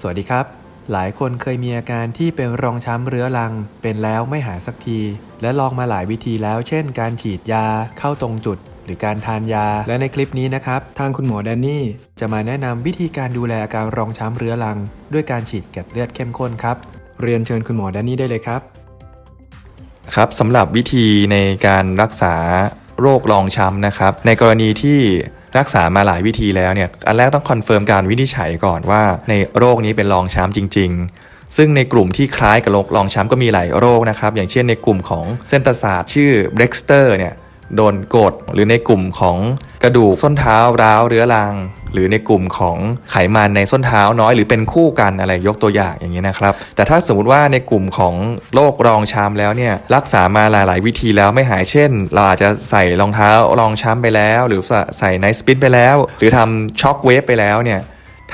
สวัสดีครับ หลายคนเคยมีอาการที่เป็นรองช้ำเรื้อรัง เป็นแล้วไม่หายสักที และลองมาหลายวิธีแล้วเช่น การฉีดยาเข้าตรงจุด หรือการทานยา และในคลิปนี้นะครับ ทางคุณหมอแดนนี่ จะมาแนะนำวิธีการดูแลอาการรองช้ำเรื้อรัง ด้วยการฉีดเกล็ดเลือดเข้มข้นครับ เรียนเชิญคุณหมอแดนนี่ได้เลยครับ ครับสำหรับวิธีในการรักษาโรครองช้ำนะครับ ในกรณีที่ รักษามาหลายวิธีแล้วเนี่ยอันแรกต้องคอนเฟิร์มการวินิจฉัยก่อนว่า ในโรคนี้เป็นรองช้ำจริง ๆ ซึ่งในกลุ่มที่คล้ายกับโรครองช้ำก็มีหลายโรคนะครับ อย่างเช่นในกลุ่มของเส้นประสาทชื่อเบรกสเตอร์เนี่ย โดนกดหรือในกลุ่มของกระดูกส้นเท้าร้าวเรื้อรัง หรือในกลุ่มของไขมันในส้นเท้าน้อย หรือเป็นคู่กันอะไรยกตัวอย่างอย่างนี้นะครับ แต่ถ้าสมมติว่าในกลุ่มของโรครองช้ำแล้วเนี่ยรักษามาหลาย ๆ วิธีแล้วไม่หายเช่น เราอาจจะใส่รองเท้ารองช้ำไปแล้ว หรือใส่ไนสปินไปแล้ว หรือทำช็อคเวฟไปแล้วเนี่ย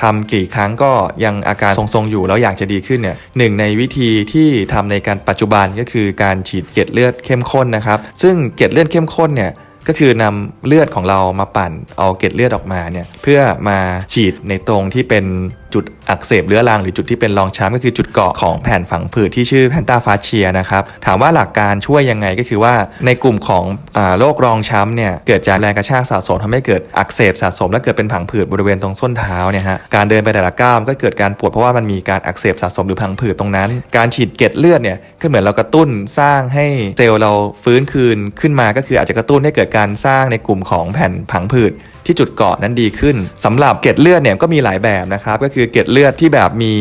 ทำกี่ครั้งก็ยังอาการทรงๆอยู่แล้วอยากจะดีขึ้นเนี่ยหนึ่งในวิธีที่ทำในการปัจจุบันก็คือการฉีดเกล็ดเลือดเข้มข้นนะครับ ซึ่งเกล็ดเลือดเข้มข้นเนี่ยก็คือนำเลือดของเรามาปั่นเอาเกล็ดเลือดออกมาเนี่ยเพื่อมาฉีดในตรงที่เป็นจุดอักเสบเรื้อรังหรือจุดที่เป็นรองช้ำก็คือจุดเกาะของแผ่นฝังผืดที่ชื่อแพนตาฟาเชียนะครับ ถามว่าหลักการช่วยยังไงก็คือว่าในกลุ่มของอโรครองช้ำเนี่ยเกิดจากแรงกระชากสะสมทำให้เกิดอักเสบสะสม และเกิดเป็นผังผืดบริเวณตรงส้นเท้าเนี่ยฮะการเดินไปแต่ละก้าวมันก็เกิดการปวดเพราะว่ามันมีการอักเสบสะสมหรือผังผืดตรงนั้น การฉีดเกล็ดเลือดเนี่ยก็เหมือนเรากระตุ้นสร้างให้เซลล์เราฟื้นคืนขึ้นมาก็คืออาจจะกระตุ้นให้เกิดการสร้างในกลุ่มของแผ่นผังผืดที่จุดเกาะนั้นดีขึ้นสำหรับเกล็ดเลือดเนี่ยก็มีหลายแบบนะครับก็คือเกล็ดเลือดที่แบบมี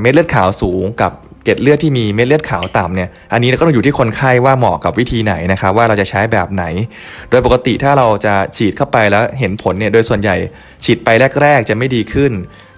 เม็ดเลือดขาวสูงกับเกล็ดเลือดที่มีเม็ดเลือดขาวต่ำเนี่ย อันนี้ก็ต้องอยู่ที่คนไข้ว่าเหมาะกับวิธีไหนนะครับว่าเราจะใช้แบบไหน โดยปกติถ้าเราจะฉีดเข้าไปแล้วเห็นผลเนี่ยโดยส่วนใหญ่ฉีดไปแรก ๆ จะไม่ดีขึ้น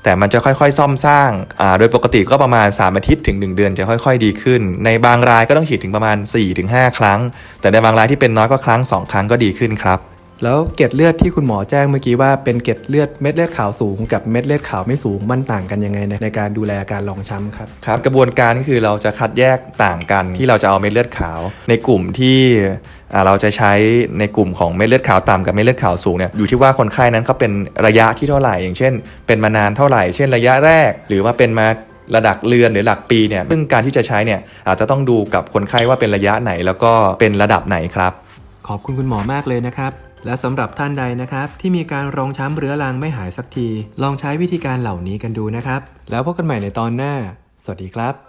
แต่มันจะค่อยๆ ซ่อมสร้าง โดยปกติก็ประมาณ 3 อาทิตย์ถึง 1 เดือนจะค่อย ๆ ดีขึ้น ในบางรายก็ต้องฉีดถึงประมาณ 4-5 ครั้ง แต่ในบางรายที่เป็นน้อยก็ครั้ง 2 ครั้งก็ดีขึ้นครับ แล้วเกล็ดเลือดที่คุณหมอแจ้งเมื่อกี้ว่าเป็นเกล็ดเลือดเม็ดเลือดขาวสูงกับเม็ดเลือดขาวไม่สูงมันต่างกันยังไงในในการดูแลอาการรองช้ำครับครับ กระบวนการก็คือเราจะคัดแยกต่างกันที่เราจะเอาเม็ดเลือดขาว ในกลุ่มที่อ่าเราจะใช้ในกลุ่มของเม็ดเลือดขาวต่ำกับเม็ดเลือดขาวสูงเนี่ยอยู่ที่ว่าคนไข้นั้นเขาเป็นระยะที่เท่าไหร่ อย่างเช่น เป็นมานานเท่าไหร่ เช่นระยะแรก หรือว่าเป็นมาระดับเรือนหรือหลักปีเนี่ยซึ่งการที่จะใช้เนี่ยอาจจะต้องดูกับคนไข้ว่าเป็นระยะไหนแล้วก็เป็นระดับไหนครับ ขอบคุณคุณหมอมากเลยนะครับ และสำหรับท่านใดนะครับ ที่มีการรองช้ำเรื้อรังไม่หายสักที ลองใช้วิธีการเหล่านี้กันดูนะครับ แล้วพบกันใหม่ในตอนหน้า สวัสดีครับ